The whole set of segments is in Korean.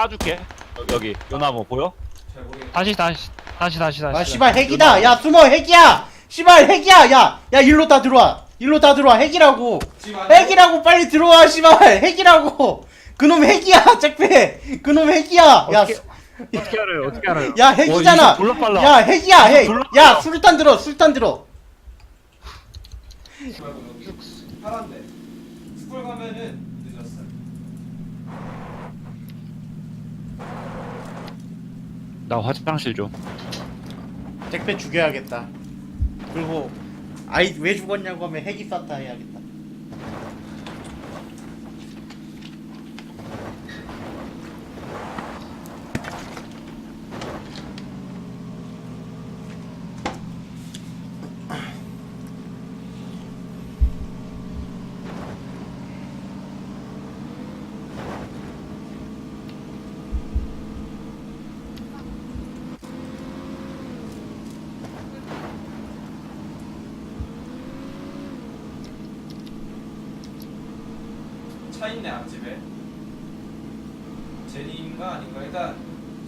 쏴줄게. 여기, 여기. 요 나무 보여? 잘 모르겠. 다시 다시 다시 다시 다시. 아 씨발 핵이다! 야 숨어 핵이야! 씨발 핵이야! 야야 일로 다 들어와. 일로 다 들어와. 핵이라고. 핵이라고 빨리 들어와 씨발. 핵이라고. 그놈 핵이야 잭패. 그놈 핵이야. 야, 어떻게- 수- 어떻게 알아요? 어떻게 알아요? 야 핵이잖아. 어, 이거 졸라 빨라. 야 핵이야 핵야 술탄 들어 술탄 들어. 파란데. 스쿨 가면은 늦었어. 나 화장실 좀. 잭패 죽여야겠다 그리고 아이 왜 죽었냐고 하면 핵이 쐈다 해야겠다 차 있네 앞집에. 제니인가 아닌가 일단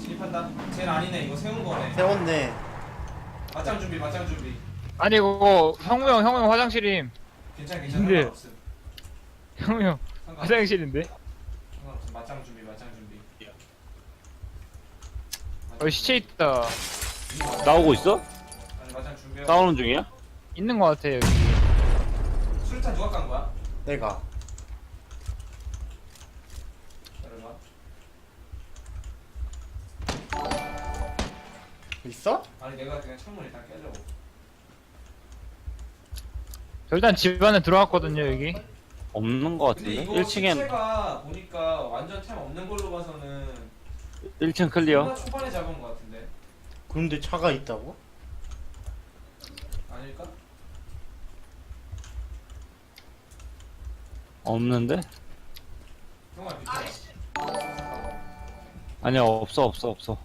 진입한다. 젠 아니네 이거 세운 거네. 세웠네 맞짱 준비 맞짱 준비. 아니 그거 형우 형 형우 형 화장실임 괜찮아 괜찮아 근데- 상관없음. 형우 형 상관없음. 화장실인데 상관없음. 맞짱 준비 맞짱 준비. 여기 시체 있다 나오고 있어? 아니 맞짱 준비. 싸우는 중이야? 있는 거 같아 여기 술탄 누가 깐 거야? 내가 있어? 아니 내가 그냥 창문 일단 깨려고. 저 일단 집 안에 들어왔거든요 여기 없는 거 근데 같은데? 이거 1층엔 시체가 보니까 완전 템 없는 걸로 봐서는 1층 클리어. 존나 초반에 잡은 거 같은데 그런데 차가 있다고? 아닐까? 없는데? 형아 비켜. 아니야 없어 없어 없어.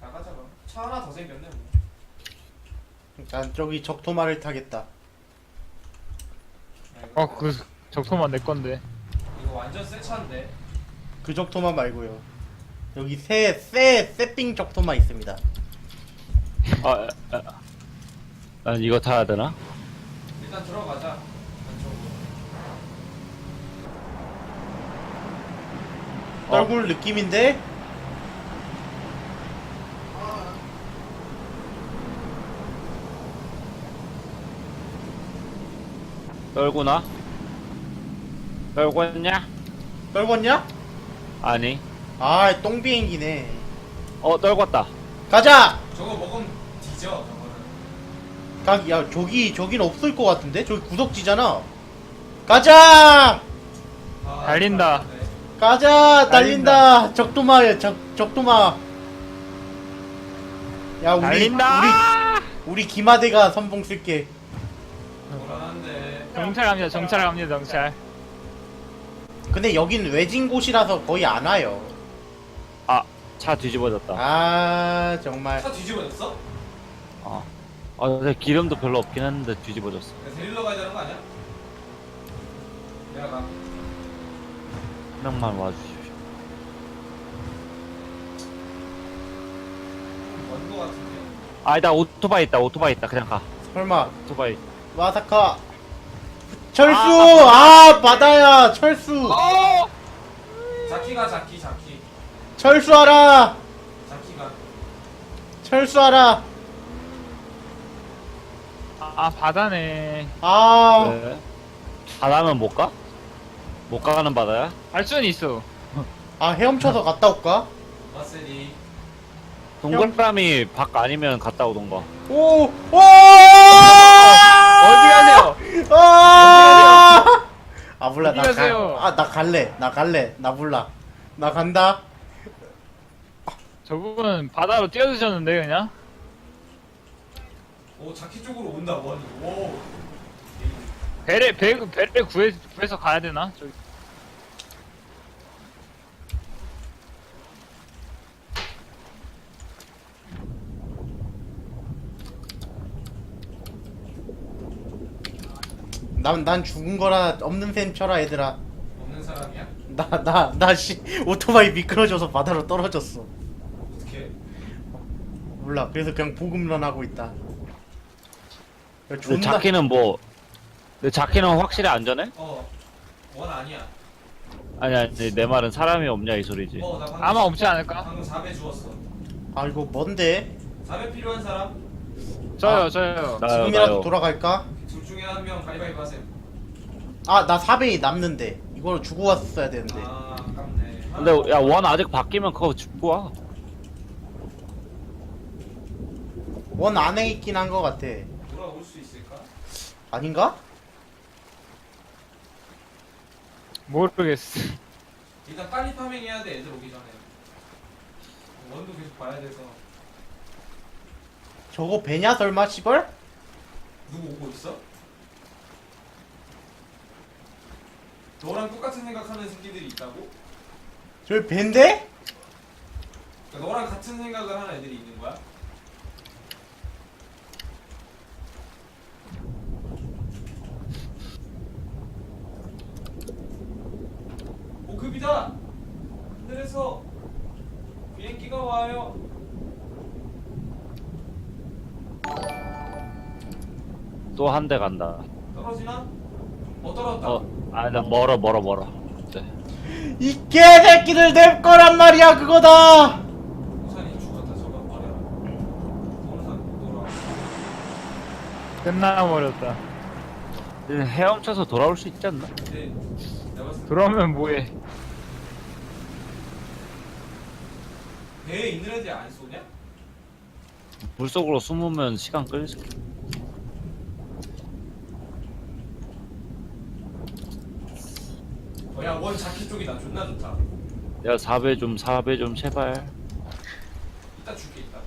나가자 그럼. 차 하나 더 생겼네 뭐. 난 저기 적토마를 타겠다 야, 이거, 어 그 적토만 내 건데 이거 완전 새 차인데. 그 적토마 말고요 여기 새새 새삥 적토마 있습니다 아, 아, 아 이거 타야 되나? 일단 들어가자. 안쪽으로. 어. 떨굴 느낌인데? 떨구나? 떨궜냐? 떨궜냐? 아니. 아 똥비행기네 어 떨궜다. 가자! 저거 먹으면 뒤져. 저거는. 가, 야 저기 저긴 없을 것 같은데? 저기 구석지잖아 가자! 아, 달린다. 네. 가자! 달린다! 적토마 적, 적토마 야 우리 달린다 우리 우리 기마대가 선봉 쓸게 불안한데. 정찰 갑니다 정찰 갑니다 정찰 근데 여긴 외진 곳이라서 거의 안 와요 차 뒤집어졌다. 아 정말 차 뒤집어졌어? 아, 아 근데 기름도 별로 없긴 했는데 뒤집어졌어. 내가 데리러 가야 되는 거 아니야? 내가 가. 한 명만 와주십시오. 먼거 같은데. 아니다 오토바이 있다 오토바이 있다 그냥 가. 설마 오토바이. 와사카 철수! 아 바다야 철수! 자키가 자키 자키. 철수하라! 자키가. 철수하라! 아, 아 바다네 아 네. 바다면 못 가? 못 가는 바다야? 알 수는 있어 아 헤엄쳐서 갔다 올까? 마세리. 동그라미 밖 아니면 갔다 오던가. 오! 오! 가세요 아! 아 몰라 어디 가세요? 나가아나 갈래 나 갈래 나 몰라 나 간다 저분은 바다로 뛰어드셨는데 그냥 오 자키 쪽으로 온다 원. 오. 배를 배 배를 구해 구해서 가야 되나 저기 난 난 죽은 거라 없는 셈 쳐라 얘들아 없는 사람. 나나 나 씨 오토바이 미끄러져서 바다로 떨어졌어. 어떻게? 몰라. 그래서 그냥 보급만 하고 있다. 야, 근데 존나 자키는 뭐 근데 자키는 확실히 안전해? 어. 원 아니야. 아니 아니 내 말은 사람이 없냐 이 소리지 어, 나 방금 아마 없지 않을까? 방금 4배 주웠어. 아 이거 뭔데? 4배 필요한 사람? 저요 아. 저요. 나요 지금이라도 나요 돌아갈까? 한 명 가위바위보 하세요. 아 나 4배이 남는데 이걸 주고 왔어야 되는데. 아, 아깝네. 근데 야 원 아직 바뀌면 그거 죽고 와 원 안에 있긴 한 것 같아. 돌아올 수 있을까? 아닌가? 모르겠어. 일단 빨리 파밍 해야 돼, 애들 오기 전에. 원도 계속 봐야 돼서. 저거 배냐 설마 씨벌? 누구 오고 있어? 너랑 똑같은 생각하는 새끼들이 있다고? 저기 밴데? 그러니까 너랑 같은 생각을 하는 애들이 있는 거야? 보급이다! 하늘에서 비행기가 와요. 또 한 대 간다 떨어지나? 어 떨어졌다. 어 아 나 멀어 멀어 멀어 네. 이 개새끼들 내 거란 말이야 그거다. 끝나버렸다. 헤엄쳐서 돌아올 수 있지 않나? 때 그러면 뭐해? 배에 있는 애들이 안 쏘냐? 물속으로 숨으면 시간 끌지 어, 야원 자켓 쪽이다. 존나 좋다. 야 4배 좀 4배 좀 제발 이따 줄게 이따.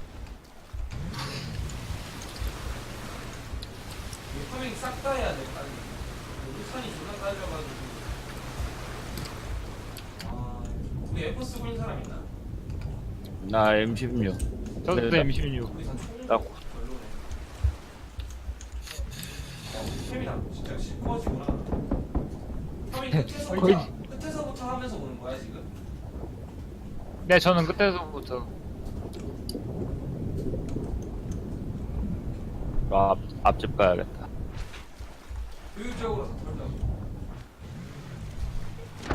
이거 파밍 싹다 해야 돼 빨리. 우산이 존나 딸려가지고. 아, 우리 에프 쓰고 있는 사람 있나? 나 M16 저도 네, M16. 우리 총 나- 별로네. 야, 우리 캠이다. 진짜 시커지구나. 끝에서부터 거의- 끝에서부터 하면서 오는 거야 지금? 네 저는 그때서부터 앞, 앞집 가야겠다 효율적으로 다.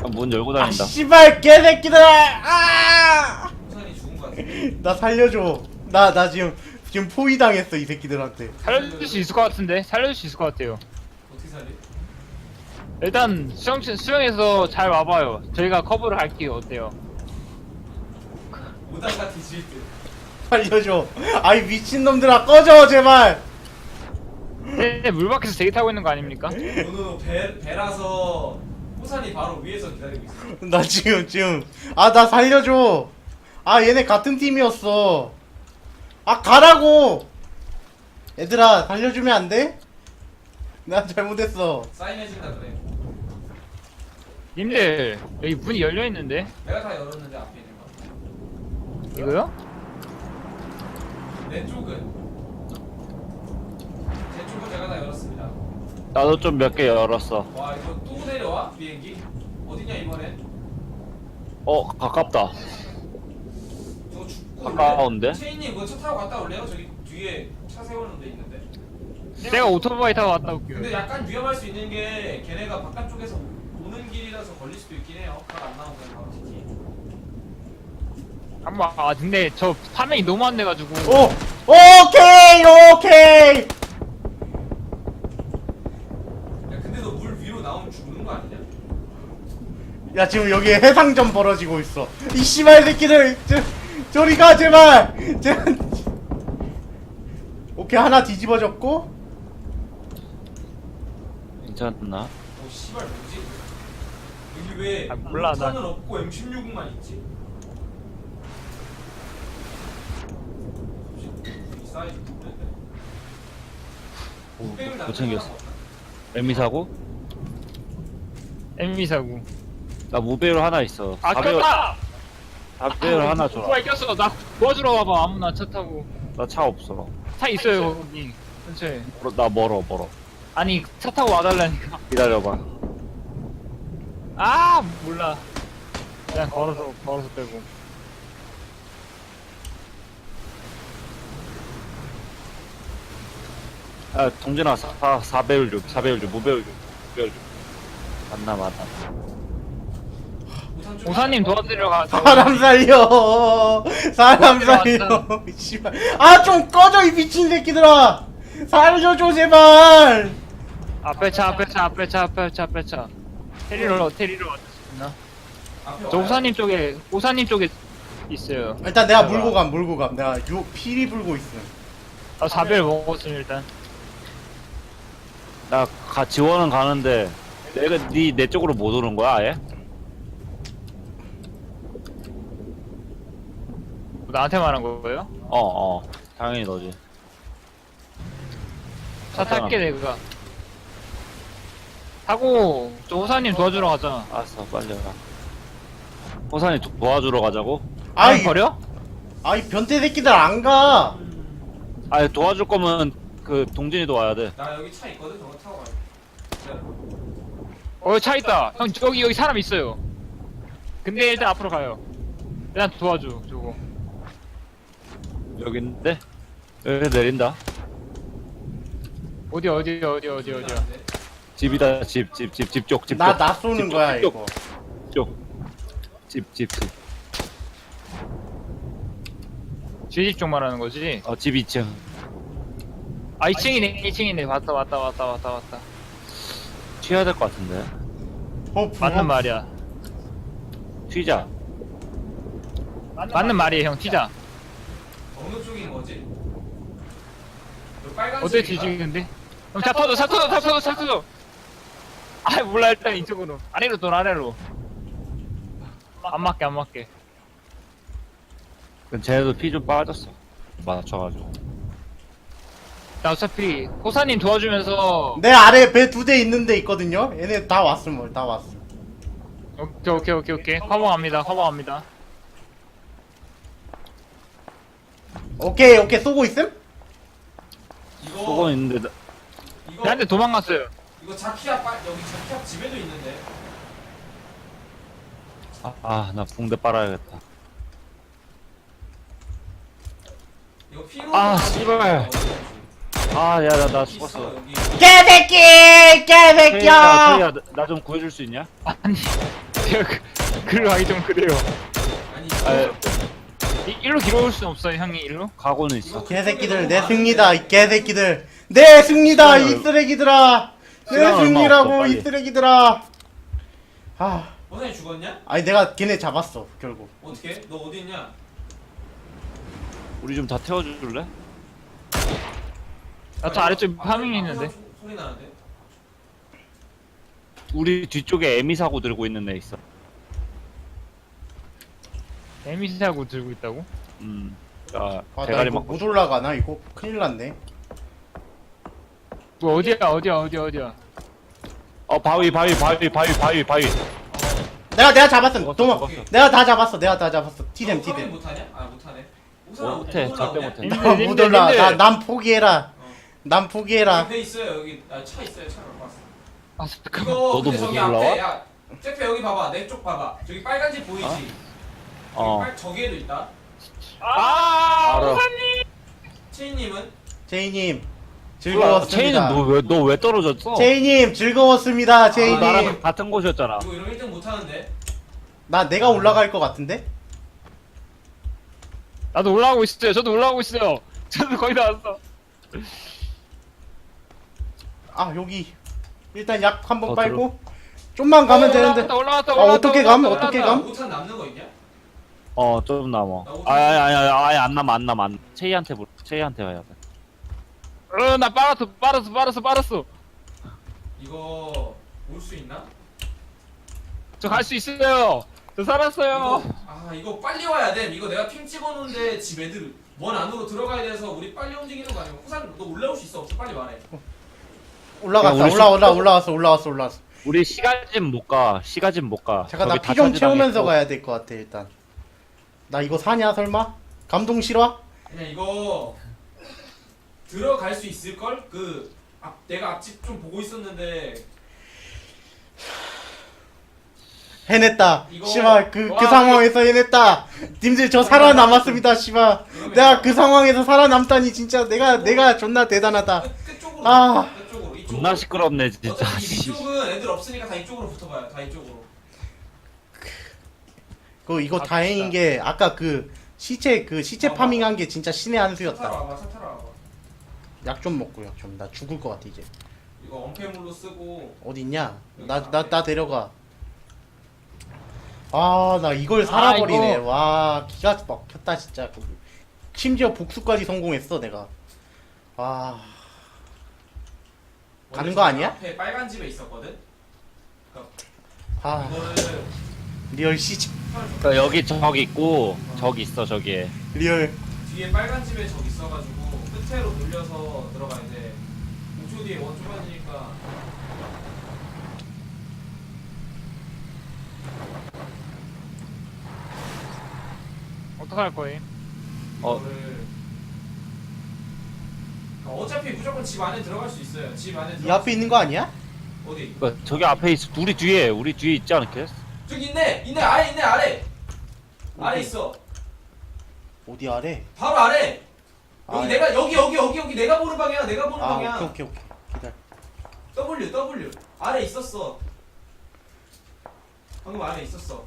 아, 문 열고 아 다닌다 씨발 개새끼들. 아! 우산이 죽은 거 같은데. 나 살려줘. 나 나 지금 지금 포위 당했어 이 새끼들한테. 살려줄 수 있을 것 같은데 살려줄 수 있을 것 같아요. 어떻게 살리? 일단 수영 수영해서 잘 와봐요. 저희가 커버를 할게요. 어때요? 오다가 뒤질 듯. 살려줘. 아이 미친 놈들아 꺼져 제발. 네, 물 밖에서 대기 타고 있는 거 아닙니까? 너는 배 배라서 호산이 바로 위에서 기다리고 있어. 나 지금 지금 아 나 살려줘. 아 얘네 같은 팀이었어. 아 가라고. 얘들아 살려주면 안 돼? 나 잘못했어. 사인해준다 그래. 님들 여기 문이 열려 있는데 내가 다 열었는데 앞에 있는 거. 이거요? 내 쪽은 제 쪽은 제가 다 열었습니다. 나도 좀 몇 개 열었어 와 이거 또 내려와 비행기? 어디냐 이번엔? 어 가깝다 저거 죽고 가까운데? 체인님 그거 차 타고 갔다 올래요? 저기 뒤에 차 세우는 데 있는데. 내가 오토바이 타고 갔다 올게요. 근데 약간 위험할 수 있는 게 걔네가 바깥쪽에서 오는 길이라서 걸릴 수도 있긴 해요. car 안 나오면 바로 TT. 한번 아 근데 저 파밍이 너무 안 돼가지고 오 오케이 오케이. 야 근데 너 물 위로 나오면 죽는 거 아니냐? 야 지금 여기 해상전 벌어지고 있어. 이 씨발 새끼들 저, 저리 가 제발. 제... 오케이 하나 뒤집어졌고. 괜찮나? 어 씨발 뭐지? 왜 아, 몰라, 나- 탄은 없고 M16만 있지? 이 사이즈 못못 챙겼어 에미 사고? M2 사고. 나 무배율 하나 있어 아 4배율 꼈다! 4배율 하나 줘라 오토바이 꼈어. 나 도와주러 와봐. 아무나 차 타고. 나 차 없어 차 있어요 거기 근처에. 멀어, 나 멀어 멀어 아니 차 타고 와달라니까. 기다려봐 아 몰라. 그냥 걸어서 걸어서 빼고. 아 동진아 4, 4배율 좀 4배율 좀 무배율 좀 무배율 좀. 맞나 맞나. 우산 좀 오사님 도와드리러 가 사람 살려. 사람 살려. 씨발. 아 좀 꺼져 이 미친 새끼들아. 살려줘 제발. 앞에 차 앞에 차 앞에 차 앞에 차 앞에 차 테리로 테리로 왔을 수 있나? 앞에 저? 오사님 쪽에 오사님 쪽에 있어요. 일단 내가 물고 감 물고 감. 내가 요 피리 불고 있음. 아 4배를 먹었음 일단. 나 가, 지원은 가는데 내가 니내 쪽으로 못 오는 거야 아예? 나한테 말한 거예요? 어어. 당연히 너지. 차 탈게 내가 타고 저 호사님 도와주러 가자. 알았어 빨리 가 호산이 도- 도와주러 가자고? 아이 버려? 아이 변태 새끼들 안 가. 아니 도와줄 거면 그 동진이도 와야 돼. 나 여기 차 있거든 저거 타고 기다려. 어차 있다. 형 저기 여기 사람 있어요. 근데 일단 앞으로 가요. 일단 도와줘 저거. 여기 있는데? 여기 내린다. 어디 어디 어디 어디 어디야 집이다 집 집 집 집 쪽 집쪽. 나나 쏘는 집쪽, 거야 집쪽, 이거. 집 쪽. 집 집집. 쥐집 쪽 말하는 거지? 어 집 2층. 아 2층이네 2층이네. 왔다 왔다 왔다 왔다 왔다. 튀어야 될 것 같은데. 어 부어 맞는 말이야. 튀자. 맞는 말이에요 형. 튀자. 어느 쪽인 거지? 그 빨간색 어때 뒤지는데? 형 차 터져 차 터져 차 터져 차 터져 아 몰라 일단 이쪽으로. 아래로 돌아 아래로. 안 맞게 안 맞게. 그럼 쟤네도 피 좀 빠졌어. 맞춰가지고. 나 어차피 호사님 도와주면서 내 아래 배 두 대 있는데 있거든요? 얘네 다 왔음 뭘다 왔음. 오케이 오케이 오케이 오케이. 커버갑니다 커버갑니다. 오케이 오케이. 쏘고 있음? 이거 쏘고 있는데 나- 이거 걔한테 도망갔어요 이거 자키야 빨 여기 자키야 집에도 있는데. 아 나 붕대 빨아야겠다. 이거 피로 아, 씨발. 아 야 나 나 죽었어. 여기. 개새끼! 개새끼야! 태희야 나좀 구해줄 수 있냐? 아니 제가 그, 글로 가기 좀 그래요. 아니 아, 이, 일로 길어올 순 없어요 형이 일로? 가고는 있어. 개새끼들 내 승리다 이 개새끼들. 내 승리다 이 시간이 쓰레기들아 내 시간 얼마 없어, 승리라고 이 빨리. 쓰레기들아 아 원장님 죽었냐? 아니 내가 걔네 잡았어 결국 어떻게? 너 어디 있냐? 우리 좀 다 태워줄래? 나저 아래쪽 파밍이 있는데 아, 소리 나는데? 우리 뒤쪽에 에미 사고 들고 있는 애 있어 에미사고 들고 있다고? 음 야, 아나 대가리 이거 먹고 못 올라가나 이거 큰일 났네 뭐 어디야 어디야 어디야 어디야? 어 바위 바위 바위 바위 바위 바위. 내가 내가 잡았어 도망 먹었어. 내가 다 잡았어. 내가 다 잡았어. 티뎀 티뎀 못하냐? 아 못하네. 우선아, 못해 못 절대? 못해. 님들, 못 님들, 올라. 님들. 나, 난 포기해라. 어. 난 포기해라. 배 있어요 여기. 아, 차 있어요 차 갖고 왔어. 아 잠깐만. 이거 너도 근데 못 저기 올라와? 앞에 야 제페 여기 봐봐. 내 쪽 봐봐. 저기 빨간 집 보이지? 저기 어. 빨, 저기에도 있다. 아 알아. 체인님은? 제이님 즐거웠습니다. 너왜 너왜 떨어졌어? 제이님 즐거웠습니다 너 제이님. 나랑 같은 곳이었잖아. 이거 이러면 1등 못하는데? 나 내가 올라갈 것 같은데? 나도 올라가고 있어요. 저도 올라가고 있어요. 저도 거의 다 왔어. 아 여기. 일단 약 한번 더 빨고. 좀만 가면 어, 되는데. 올라왔다 올라왔다 아, 올라왔다 어떻게 감? 어떻게 감? 5탄 남는 거 있냐? 어 좀 남아. 아니 아니 아니 안 남아 안 남아. 안 체이한테 물 체이한테 가야 돼 어, 나 빨았어 빨았어 빨았어 빨았어. 이거 올 수 있나? 저 갈 수 있어요. 저 살았어요. 이거, 아 이거 빨리 와야 돼 이거 내가 핑 찍어놓은데 집 애들 원 안으로 들어가야 돼서 우리 빨리 움직이는 거 아니야 호산 너 올라올 수 있어. 없어. 빨리 말해. 올라갔어 야, 우리 올라 올라 속- 올라왔어 올라왔어 올라왔어. 우리 시가집 못 가. 시가집 못 가. 잠깐 나 피 좀 채우면서 가야 될 것 같아 일단. 나 이거 사냐 설마? 감동 실화? 그냥 이거 들어갈 수 있을 걸? 그 앞, 내가 앞집 좀 보고 있었는데 해냈다. 이거- 씨발 그그 와, 상황에서 해냈다. 님들 저 살아남았습니다. 씨발. 이러면 내가 그 상황에서 살아남다니 진짜 내가 내가 존나 대단하다. 끝, 끝쪽으로 아. 끝쪽으로 이쪽으로 존나 시끄럽네 진짜 어차피 이쪽은 애들 없으니까 다 이쪽으로 붙어봐요 다 이쪽으로 그 이거 아, 다행인 게 아까 그 시체 그 시체 어, 파밍한 게 진짜 신의 한차 타러 수였다. 와봐 차 타러 와봐 약 좀 먹고 약 좀. 나 죽을 것 같아 이제. 이거 엄폐물로 쓰고 어디 있냐? 나 나 나 데려가. 아 나 이걸 아, 살아버리네. 이거- 와 기가 막혔다 진짜. 심지어 복수까지 성공했어 내가. 아 가는 거 아니야? 앞에 빨간 집에 있었거든 아, 이거를 리얼 시체 그러니까 여기 저기 있고 저기 있어 저기에 리얼 뒤에 빨간 집에 적 있어가지고 끝으로 돌려서 들어가야 돼 5초 뒤에 원 좁아지니까 어떡할 거임? 어. 이거를 어, 어차피 무조건 집 안에 들어갈 수 있어요 집 안에 이 들어갈 앞에 수 있는 거 아니야? 어디? 그러니까 저기 앞에 있어 우리 뒤에 우리 뒤에 있지 않겠어? 저기 있네 있네 아래 있네 아래 아래? 있어 어디 아래? 바로 아래 여기 아, 내가 여기 여기 여기 여기 내가 보는 방향 내가 보는 아 방향. 오케이 오케이 오케이. 기다려. W W. 아래 있었어. 방금 아래 있었어.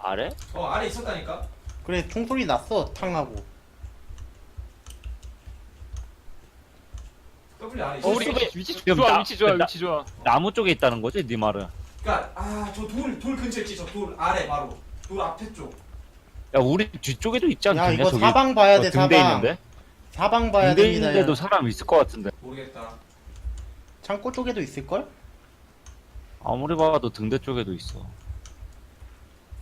아래? 어 아래 있었다니까. 그래 총소리 났어 탕하고. W 아래 어 있었어. 우리 위치 위치 지금 좋아 나- 위치 좋아 나- 위치 좋아. 나무 쪽에 있다는 거지 네 말은? 그니까 아저 돌 돌 근처에 있지 저 돌 아래 바로. 돌 앞에 쪽 야 우리 뒤쪽에도 있지 야 않겠냐 이거 저기 사방 봐야 돼 어, 등대 사방. 있는데? 사방 봐야 등대 됩니다. 있는데도 야. 사람 있을 것 같은데 모르겠다 창고 쪽에도 있을 걸? 아무리 봐도 등대 쪽에도 있어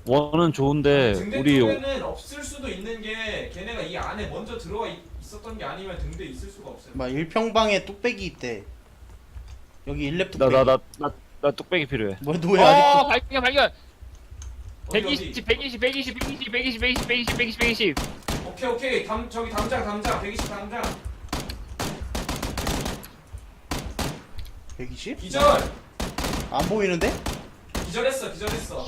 원은 좋은데 등대 우리 쪽에는 없을 수도 있는 게 걔네가 이 안에 먼저 들어와 있, 있었던 게 아니면 등대 있을 수가 없어요 막 일평방에 뚝배기 있대. 여기 일렙 나 뚝배기. 나나 나 나 뚝배기 필요해 뭐 너왜 어 아직도 발견 발견. 어디, 120 120 120 120 120 120 120 120 120. 어디? 오케이 오케이 담 저기 담장 담장 120 담장 120? 기절 안 보이는데? 기절했어 기절했어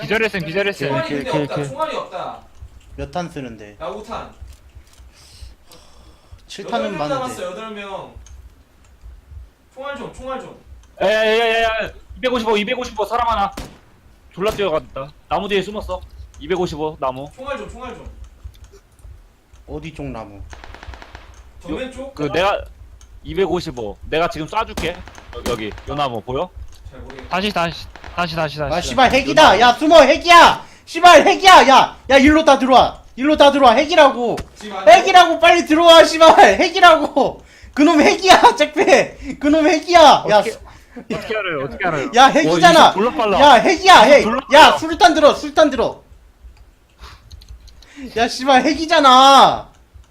기절했음 기절했음. 총알이 오케이, 근데 오케이, 없다 오케이. 총알이 없다 몇 탄 쓰는데? 나 5탄 7탄은 8명 많은데. 남았어 8명 총알 좀 총알 좀 야야야야야 255 255 사람 하나 졸라 뛰어간다 나무 뒤에 숨었어 255 나무 총알 좀 총알 좀 어디 쪽 나무? 정면 쪽? 그 내가 255 내가 지금 쏴줄게 여기 여기 요 나무 보여? 잘 모르겠다 다시 다시 다시 다시 다시. 아 씨발 핵이다. 야 숨어 핵이야. 씨발 핵이야. 야, 야 일로 다 들어와. 일로 다 들어와. 핵이라고. 안에 핵이라고 빨리 들어와. 씨발 핵이라고. 그놈 핵이야. 잭패. 그놈 핵이야. 야, 어떻게- 수- 어떻게 알아요? 어떻게 알아요? 야 핵이잖아. 졸라 빨라. 야 핵이야 핵. 졸라 야. 술탄 들어. 술탄 들어. 야 씨발 핵이잖아.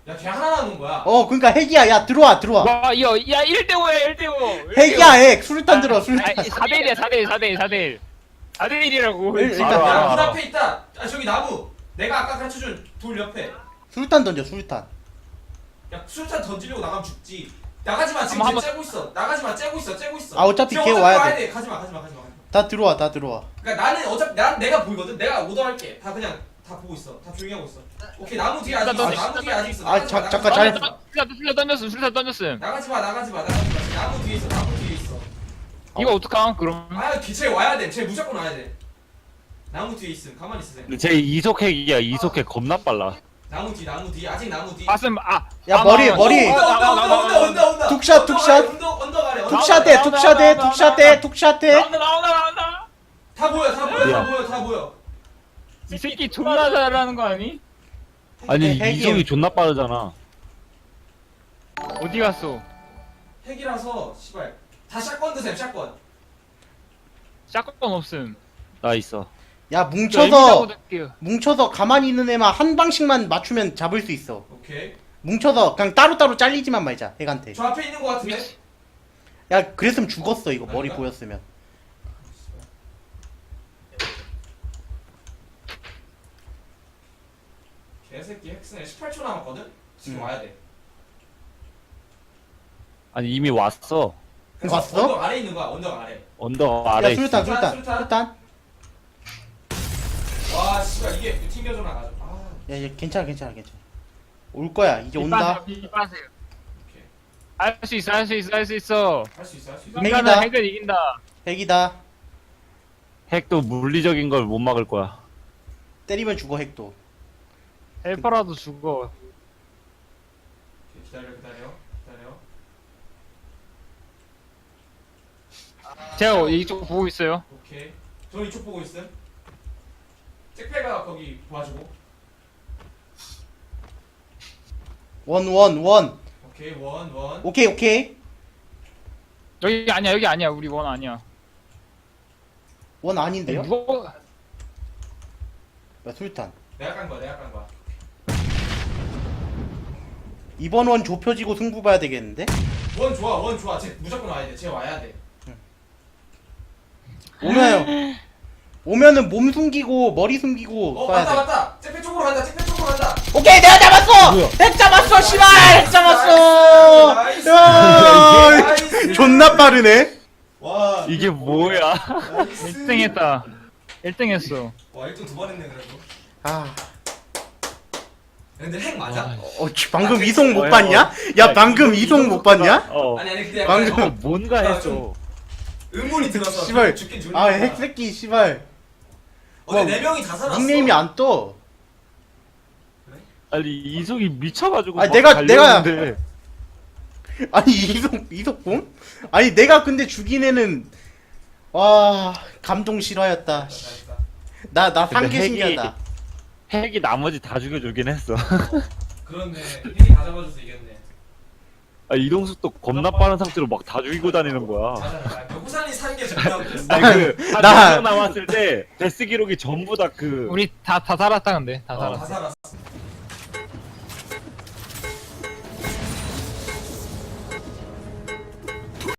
야걔 하나 남은 거야 어 그러니까 핵이야. 야 들어와 들어와. 와 이거 야 1대 5야 1대 5. 핵이야 핵. 술탄 들어. 술탄. 4대 1이야 4대 1 4대 1 4대 1. 4대 1이라고. 일- 일단- 알아, 야문 알아. 앞에 있다 아 저기 나무 내가 아까 가르쳐준 돌 옆에 술탄 던져. 술탄. 야 술탄 던지려고 나가면 죽지 나가지마 지금 한번- 쟤 째고 있어. 나가지마 째고 있어 째고 있어. 아, 어차피 지금 걔 와야 돼. 가지마 가지마 가지마 다 들어와. 다 들어와. 그러니까 나는 어차피 난 내가 보이거든. 내가 오더할게. 다 그냥 다 보고 있어. 다 조용히 하고 있어. 오케이 나무 뒤에 아직 있어. 나무 뒤에 아직 있어. 아, 나가지마, 자- 나가지마, 잠깐, 잘- 나가지마. 술사 술사 던졌음 술사 던졌음. 나가지마 나가지마 나가지마. 나무 뒤에 있어 나무 뒤에 있어. 이거 어떡함 그럼? 아쟤 와야 돼쟤 무조건 와야 돼. 나무 뒤에 있음. 가만히 있으세요. 쟤 이속핵이야. 이속핵 겁나 빨라 나무 뒤 나무 뒤 아직 나무 뒤 가슴 아. 야, 아, 머리, 아, 머리. 어, 온다 온다 나, 온다 나, 온다 온다 툭샷, 언덕 툭샷. 아래, 언덕 언덕 아래 언덕 툭샷해. 아래. 툭샷해. 툭샷해. 툭샷해. 나온다 나온다 나온다. 다 보여 다 보여 다 야. 보여 다 보여 이 새끼 존나 잘하는 거 아니? 아니. 이속이 존나 빠르잖아 어디 갔어? 핵이라서 씨발 다 샷건 드세요 샷건 샷건 없음. 나 있어 야저 뭉쳐서. 뭉쳐서 가만히 있는 애만 한 방씩만 맞추면 잡을 수 있어. 오케이 뭉쳐서 그냥 따로따로 잘리지만 말자 핵한테. 저 앞에 있는 거 같은데 야 그랬으면 죽었어 이거 머리 아닌가? 보였으면. 개새끼 핵승에 18초 남았거든 지금 음. 와야 돼 아니 이미 왔어 봤어? 언덕 아래 있는 거야 언덕 아래 언더 아래 야 있어. 수류탄 수류탄, 수류탄 수류탄. 와 씨발 이게 튕겨져 나 가지고 아 야, 야 괜찮아 괜찮아 괜찮아 올 거야 이제 온다 빠세요. 오케이 할 수 있어 할 수 있어 할 수 있어. 할 수 있어 할 수 있어 맥이다. 핵을 이긴다. 핵이다 핵도 물리적인 걸 못 막을 거야. 때리면 죽어 핵도 헬퍼라도 죽어. 오케이, 기다려 기다려 기다려 제가 이쪽 보고 있어요. 오케이 저 이쪽 보고 있음 잭패가 거기 도와주고. 원 원 원. 오케이 원원. 오케이 오케이. 여기 아니야 여기 아니야. 우리 원 아니야. 원 아닌데요? 누가 야 수류탄. 내가 깐 거야 내가 깐 거야. 이번 원 좁혀지고 승부 봐야 되겠는데? 원 좋아 원 좋아. 쟤 무조건 와야 돼쟤 와야 돼. 오면 오면은 몸 숨기고 머리 숨기고 어 쏴야 맞다 돼. 맞다 잭패 쪽으로 간다 잭패 쪽으로 간다 오케이 내가 잡았어. 핵 잡았어 씨발 핵 잡았어. 나이스. 야, 나이스. 존나 빠르네. 와 이게 뭐야? 나이스. 1등 했다. 1등 했어. 와 1등 두 번 했네 그래도 아, 근데 핵 맞아? 어, 씨, 방금 이송 못? 봤냐? 야 야, 방금 이송 못 봤냐? 어. 아니 아니 근데 방금- 약간 어, 뭔가 야, 했어. 좀- 의문이 들어서 씨발. 죽긴 죽는 아 거야. 핵새끼 씨발. 어, 근데 네 명이 다 살았어 닉네임이 안 떠. 아니 이속이 미쳐가지고. 아니, 막 내가- 내가- 달렸는데. 아니 이송 이송공? 아니 내가 근데 죽인 애는 와 감동 실화였다. 잘했다. 나 나 근데 상계 핵이- 신기하다. 핵이 나머지 다 죽여주긴 했어. 어, 그렇네 핵이 다 잡아줘서 이겼네 아, 이동速도 겁나 빠른 상태로 막 다 죽이고 다니는 거야. 그 후산이 사는 게 웃겼어 아니 그한 나- 명 남았을 때 데스 기록이 전부 다그 우리 다 다 살았다 근데. 다 어, 살았어. 다 살았어